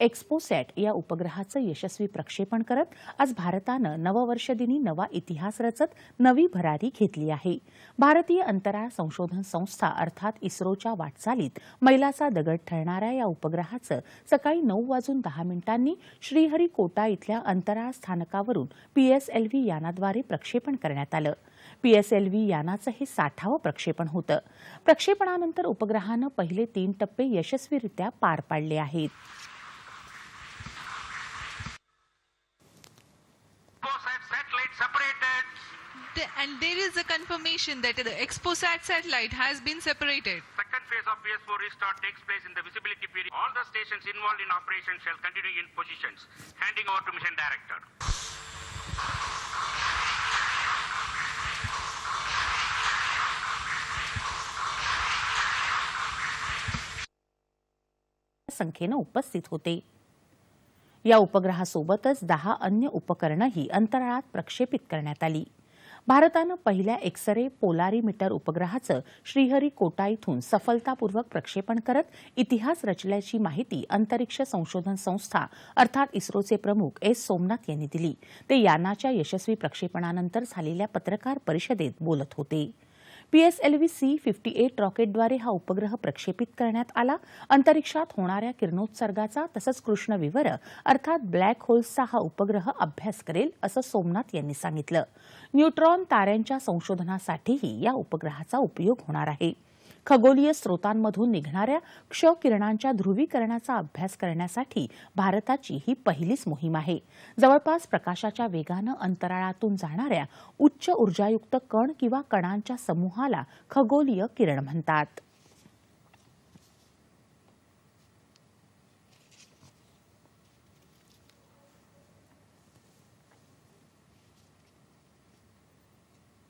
एक्स्पोसॅट या उपग्रहाचं यशस्वी प्रक्षेपण करत आज भारतानं नववर्षदिनी नवा इतिहास रचत नवी भरारी घेतली आहे. भारतीय अंतराळ संशोधन संस्था अर्थात इस्रोच्या वाटचालीत मैलाचा दगड ठरणाऱ्या या उपग्रहाचं सकाळी नऊ वाजून दहा मिनिटांनी श्रीहरिकोटा इथल्या अंतराळ स्थानकावरून पीएसएलव्ही यानाद्वारे प्रक्षेपण करण्यात आलं. पीएसएलव्ही यानाचं हे साठावं प्रक्षेपण होतं. प्रक्षेपणानंतर उपग्रहानं पहिले तीन टप्पे यशस्वीरित्या पार पाडले आहेत. The- and there is a confirmation that the Exposat satellite has been separated. Second phase of PS4 restart takes place in the visibility period. All the stations involved in operation shall continue in positions. Handing over to mission director. संख्येनं उपस्थित होते या उपग्रहासोबतच दहा अन्य उपकरणंही अंतराळात प्रक्षेपित करण्यात आली. भारतानं पहिल्या एक्सरे पोलारीमीटर उपग्रहाचं श्रीहरिकोटा इथून सफलतापूर्वक प्रक्षेपण करत इतिहास रचल्याची माहिती अंतरिक्ष संशोधन संस्था अर्थात इस्रोचे प्रमुख एस. सोमनाथ यांनी दिली. ते यानाच्या यशस्वी प्रक्षेपणानंतर झालेल्या पत्रकार परिषदेत बोलत होते. पीएसएलव्ही सी फिफ्टी एट रॉकेटद्वारे हा उपग्रह प्रक्षेपित करण्यात आला. अंतरिक्षात होणाऱ्या किरणोत्सर्गाचा तसंच कृष्णविवर अर्थात ब्लॅक होल्सचा हा उपग्रह अभ्यास करेल असं सोमनाथ यांनी सांगितलं. न्यूट्रॉन ताऱ्यांच्या संशोधनासाठीही या उपग्रहाचा उपयोग होणार आहे. खगोलीय स्रोतांमधून निघणाऱ्या क्ष किरणांच्या ध्रुवीकरणाचा अभ्यास करण्यासाठी भारताची ही पहिलीच मोहीम आहे. जवळपास प्रकाशाच्या वेगानं अंतराळातून जाणाऱ्या उच्च ऊर्जायुक्त कण किंवा कणांच्या समूहाला खगोलीय किरण म्हणतात.